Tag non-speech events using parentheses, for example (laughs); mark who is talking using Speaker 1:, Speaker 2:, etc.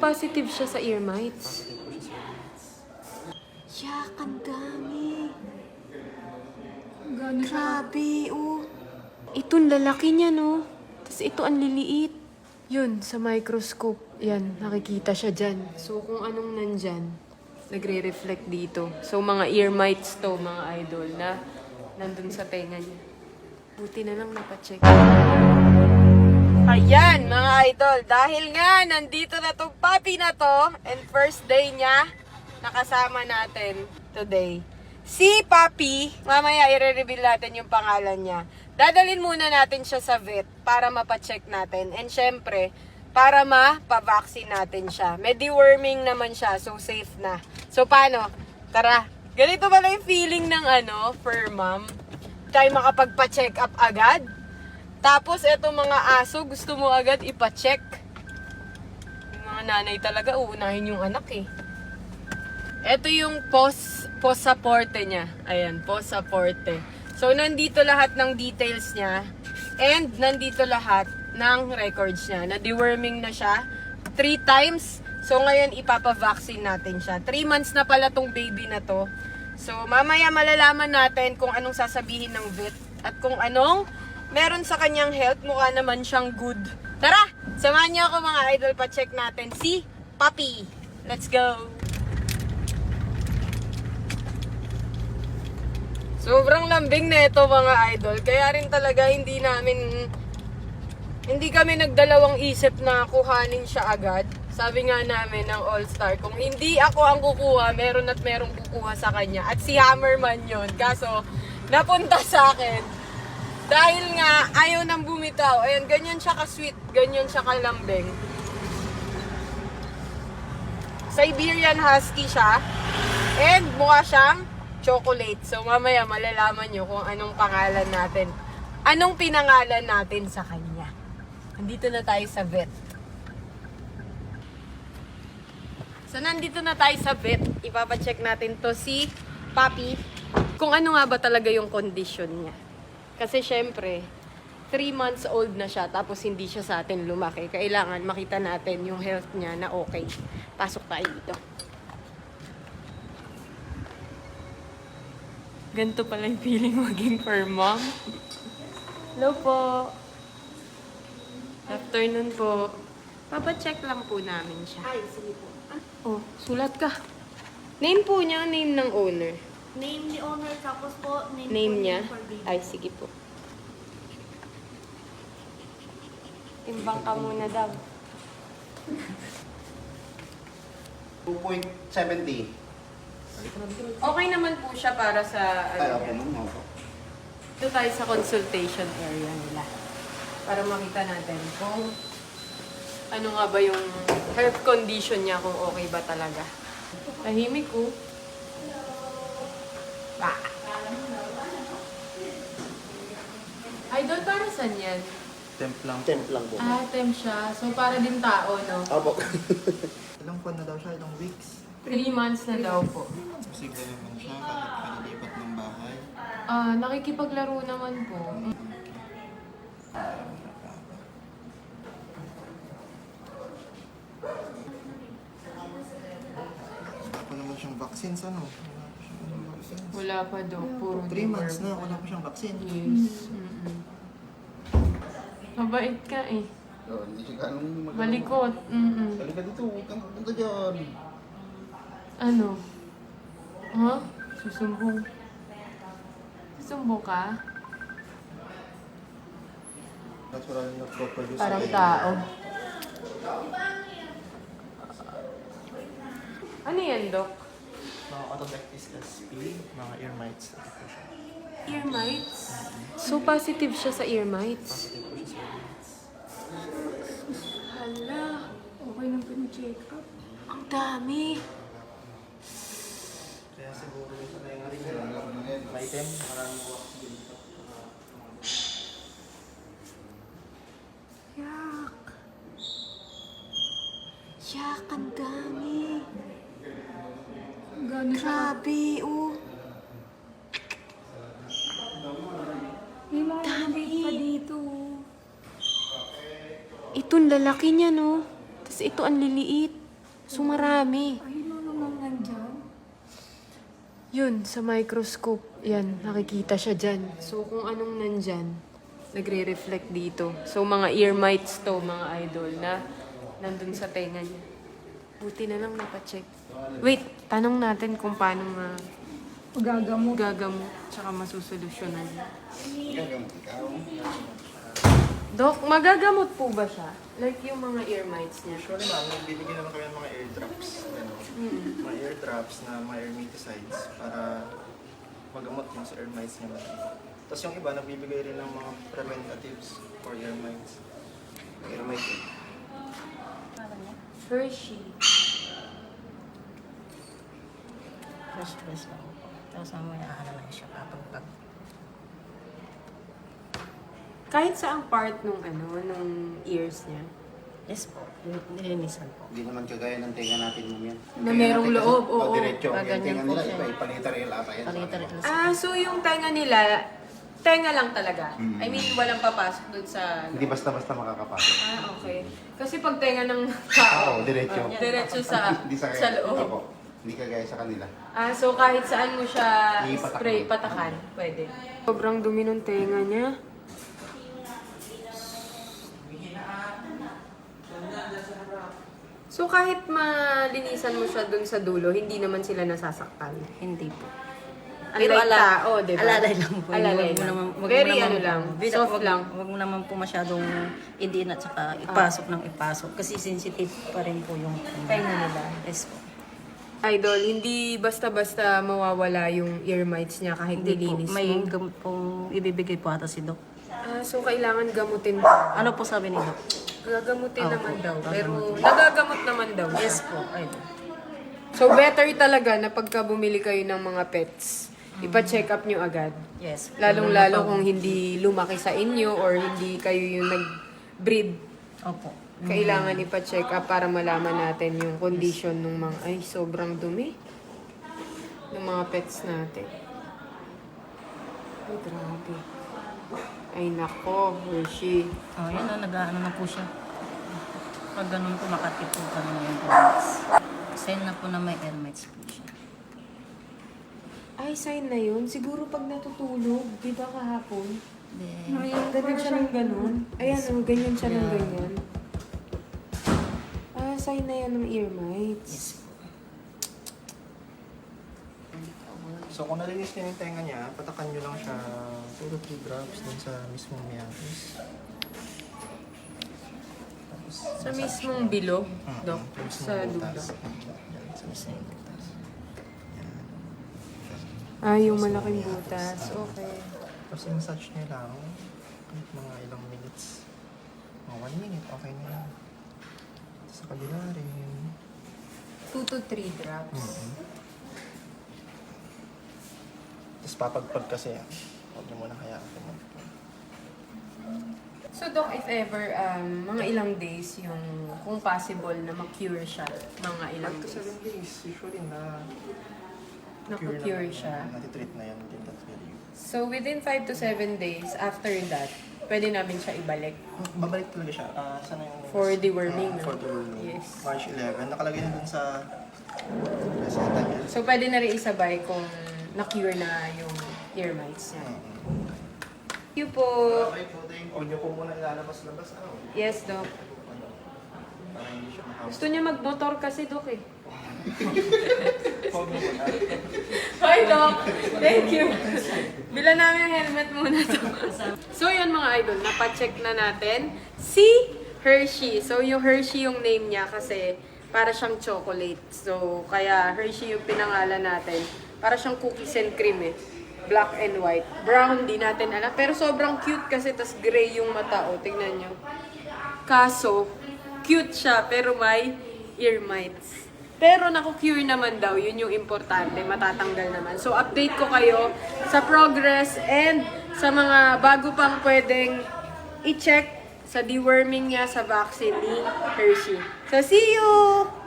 Speaker 1: positive siya sa ear mites.
Speaker 2: Positive po siya sa earbuds.
Speaker 1: Yak, ang dami.
Speaker 3: Gano'n.
Speaker 1: Grabe, oh. Itong lalaki niya, no? Tapos ito ang liliit. Yun, sa microscope. Yan, nakikita siya dyan. So, kung anong nandyan, nagre-reflect dito. So, mga ear mites to, mga idol, na nandun sa tenga niya. Buti na lang napacheck. Ayan, mga idol. Dahil nga, nandito na tong puppy na to, and first day niya, nakasama natin today. Si Papi, mamaya i-reveal natin yung pangalan niya. Dadalin muna natin siya sa vet para mapacheck natin. And syempre, para mapavaccine natin siya. May deworming naman siya, so safe na. So paano? Tara, ganito pala yung feeling ng ano, fur mom. Tayo makapagpa-check up agad. Tapos, eto mga aso, gusto mo agad ipa-check. Yung mga nanay talaga, uunahin yung anak eh. Ito yung post posaporte niya. Ayan, posaporte. So, nandito lahat ng details niya. And, nandito lahat ng records niya. Na-deworming na siya. Three times. So, ngayon, ipapavaccine natin siya. Three months na pala tong baby na to. So, mamaya malalaman natin kung anong sasabihin ng vet. At kung anong meron sa kanyang health. Mukha naman siyang good. Tara! Samahan niyo ako mga idol. Pa-check natin si Papi. Let's go! Sobrang lambing na ito mga idol. Kaya rin talaga hindi namin, hindi kami nagdalawang isip na kuhanin siya agad. Sabi nga namin ng All-Star, kung hindi ako ang kukuha, meron at merong kukuha sa kanya. At si Hammerman yon Kaso, napunta sa akin. Dahil nga, ayaw nang bumitaw. Ayan, ganyan siya ka-sweet. Ganyan siya kalambing. Siberian Husky siya. And mukha siyang chocolate. So mamaya malalaman nyo kung anong pangalan natin. Anong pinangalan natin sa kanya. Nandito na tayo sa vet. So nandito na tayo sa vet. Ipapacheck natin to si Papi. Kung ano nga ba talaga yung condition niya. Kasi syempre, 3 months old na siya tapos hindi siya sa atin lumaki. Kailangan makita natin yung health niya na okay. Pasok tayo dito. Ganito pala yung feeling maging for mom. Hello po. Afternoon po. Papacheck lang po namin siya.
Speaker 3: Ay, sige po.
Speaker 1: Oh, sulat ka. Name po niya, name ng owner.
Speaker 3: Name ni owner, tapos po, name,
Speaker 1: Name
Speaker 3: po
Speaker 1: niya?
Speaker 3: for baby.
Speaker 1: Ay, sige po. Timbang ka muna daw.
Speaker 4: 2.70.
Speaker 1: Okay naman po siya para sa...
Speaker 4: Ay,
Speaker 1: Ano,
Speaker 4: okay ma'am. Opo.
Speaker 1: Ito tayo sa consultation area nila. Para makita natin kung ano nga ba yung health condition niya, kung okay ba talaga. Tahimik ko. Idol, para saan yan?
Speaker 2: Temp lang po.
Speaker 4: Temp lang po.
Speaker 1: Ah, temp siya. So, para din tao, no?
Speaker 4: Opo.
Speaker 2: Ilang buwan na daw siya? Ilang weeks?
Speaker 1: Three months na daw po.
Speaker 2: Sigla naman siya. Kalilipat ng bahay.
Speaker 1: Ah, nakikipaglaro naman po.
Speaker 2: Pa naman siyang vaccines ano? Wala pa siyang vaccines.
Speaker 1: Wala pa daw. Puro
Speaker 2: 3 months na, wala pa siyang vaccine.
Speaker 1: Yes. Mm-mm. Mabait ka eh.
Speaker 4: So, hindi siya ganun mag-
Speaker 1: Malikot. Mm-mm.
Speaker 4: Halika dito, huwag kang pupunta dyan.
Speaker 1: Ano? Ha? Susumbong. Susumbong ka?
Speaker 2: Natural na
Speaker 1: Parang tao. Ano yan, Dok?
Speaker 2: Mga otodactyls SP, mga ear mites.
Speaker 1: Ear mites? So positive siya sa ear mites?
Speaker 2: Positive po siya sa ear mites.
Speaker 1: Hala,
Speaker 3: Okay nang pinacheck up.
Speaker 1: ang dami.
Speaker 2: Kaya siguro yung sa nangyari niya, may item, maraming wax dito.
Speaker 1: Yak. Yak, ang dami.
Speaker 3: Gano'n siya.
Speaker 1: Grabe, oh.
Speaker 3: May mga
Speaker 1: Dami.
Speaker 3: pa dito.
Speaker 1: Itong lalaki niya, no? Tapos ito ang liliit. So marami.
Speaker 3: Ayun na naman nandyan.
Speaker 1: Yun, sa microscope, yan, nakikita siya dyan. So, kung anong nandyan, nagre-reflect dito. So, mga ear mites to, mga idol, na nandun sa tenga niya. Buti na lang napacheck. Wait, tanong natin kung paano nga
Speaker 3: Gagamot.
Speaker 1: gagamot, tsaka masusolusyonan.
Speaker 4: Gagamot ikaw.
Speaker 1: Dok, magagamot po ba siya? Like yung mga ear mites niya?
Speaker 2: Usually ma'am, bibigyan naman kami ng mga airdrops. Ano, Mga airdrops na mga airmiticides para magamot yung sa air mites niya. Tapos yung iba, nagbibigay rin ng mga preventatives for ear mites. Ear mite eh.
Speaker 1: Hershey.
Speaker 5: Fresh fresh lang po. Tapos mamaya ano lang siya kapag pag
Speaker 1: Kahit saang part nung ano, nung ears niya.
Speaker 5: yes po, nilinisan po.
Speaker 4: Hindi naman kagaya ng tenga natin mo yan.
Speaker 1: Na merong loob, oo.
Speaker 4: Oo. Diretso.
Speaker 5: Ah,
Speaker 4: Yung tenga nila, iba ipalita rin ata yan.
Speaker 5: Palita rin lang
Speaker 1: Ah, so yung tenga nila, tenga lang talaga. I mean, walang papasok dun sa...
Speaker 4: Hindi basta-basta makakapasok.
Speaker 1: Ah, okay. Kasi pag tenga ng tao,
Speaker 4: Oo, diretso.
Speaker 1: ah, diretso sa, (laughs)
Speaker 4: Hindi sa,
Speaker 1: sa loob.
Speaker 4: Opo. Hindi kagaya sa kanila.
Speaker 1: Ah, so kahit saan mo siya
Speaker 4: Ipatak
Speaker 1: spray,
Speaker 4: mo.
Speaker 1: patakan, pwede. Sobrang dumi ng tenga niya. So kahit malinisan mo siya dun sa dulo, hindi naman sila nasasaktan.
Speaker 5: Hindi po.
Speaker 1: Unlike tao, di ba?
Speaker 5: Alalay lang po.
Speaker 1: Alalay lang.
Speaker 5: naman, huwag
Speaker 1: Very
Speaker 5: naman,
Speaker 1: ano lang,
Speaker 5: Wag-
Speaker 1: soft
Speaker 5: wag-
Speaker 1: lang.
Speaker 5: Huwag mo naman po masyadong idin at saka ipasok ng ipasok. Kasi sensitive pa rin po yung
Speaker 1: Tenga nila.
Speaker 5: Yes po.
Speaker 1: Idol, hindi basta-basta mawawala yung ear mites niya kahit
Speaker 5: Hindi po.
Speaker 1: nilinis
Speaker 5: May
Speaker 1: mo.
Speaker 5: gamot pong ibibigay po ata si Doc.
Speaker 1: Ah, so kailangan gamutin pa.
Speaker 5: Ano po sabi ni Doc?
Speaker 1: Gagamutin
Speaker 5: Opo,
Speaker 1: naman daw.
Speaker 5: gagamutin.
Speaker 1: Pero nagagamot naman daw.
Speaker 5: Yes po. Ay,
Speaker 1: So better talaga na pagka bumili kayo ng mga pets, ipa-check up nyo agad.
Speaker 5: yes.
Speaker 1: Lalong-lalo kung hindi lumaki sa inyo or hindi kayo yung nag-breed.
Speaker 5: Opo.
Speaker 1: Kailangan ipa-check up para malaman natin yung condition ng mga... Ay, sobrang dumi. Ng mga pets natin. Ay, grabe. Ay, nako, Hershey.
Speaker 5: Oh, yun o, nag-ano na po siya. Pag ganun po, makatip po ka na yung airmites. Sign na po na may airmites po siya.
Speaker 1: Ay, sign na yun. Siguro pag natutulog, di ba kahapon?
Speaker 5: Then,
Speaker 1: Ganun siya ng ganun. Ayan o, ganyan siya ng ganyan. Ah, sign na yan ng ear mites.
Speaker 5: yes po.
Speaker 2: So kung nalinis niya yung tenga niya, patakan nyo lang siya 2 to 3 drops dun sa mismong. Tapos,
Speaker 1: Sa mismong bilog,
Speaker 2: Mm,
Speaker 1: Dok,
Speaker 2: sa mismong
Speaker 1: dulo.
Speaker 2: butas. Yan, sa mismong butas.
Speaker 1: Ah, yung malaking butas. Okay.
Speaker 2: Tapos niya lang kahit mga ilang minutes. Mga 1 minute, okay na yan. Sa kabila rin.
Speaker 1: 2 to 3 drops.
Speaker 2: Mm-hmm. Tapos papagpag kasi yan. Huwag niyo muna kaya pumagpag.
Speaker 1: So, Doc, if ever, um, mga ilang days yung, kung possible, na ma-cure siya, mga ilang
Speaker 2: Up to
Speaker 1: days.
Speaker 2: 7 days, usually na
Speaker 1: Naku-cure siya.
Speaker 2: Natitreat na yan din that value.
Speaker 1: So, within 5 to 7 days, after that, pwede namin siya ibalik.
Speaker 2: Babalik talaga siya. Ah, sana yung...
Speaker 1: For deworming,
Speaker 2: Ah,
Speaker 1: no?
Speaker 2: for deworming.
Speaker 1: Yes.
Speaker 2: March 11. Nakalagay na dun sa...
Speaker 1: So, pwede na rin isabay kung na-cure na yung ear mites niya.
Speaker 2: Mm.
Speaker 1: Thank you po.
Speaker 2: Huwag niyo po muna ilalabas-labas. Ano?
Speaker 1: Yes, Doc. Gusto niya magmotor kasi, Doc, eh. (laughs) Hi, Doc! Thank you! Bila namin yung helmet muna so, yun mga idol, napacheck na natin si Hershey. So, yung Hershey yung name niya kasi para siyang chocolate. So, kaya Hershey yung pinangalan natin. Para siyang cookies and cream eh. Black and white. Brown, di natin alam. Pero sobrang cute kasi, tas gray yung mata. O, tingnan nyo. Kaso, cute siya, pero may ear mites. Pero naku-cure naman daw, yun yung importante, matatanggal naman. So, update ko kayo sa progress and sa mga bago pang pwedeng i-check sa deworming niya sa vaccine ni Hershey. So, see you!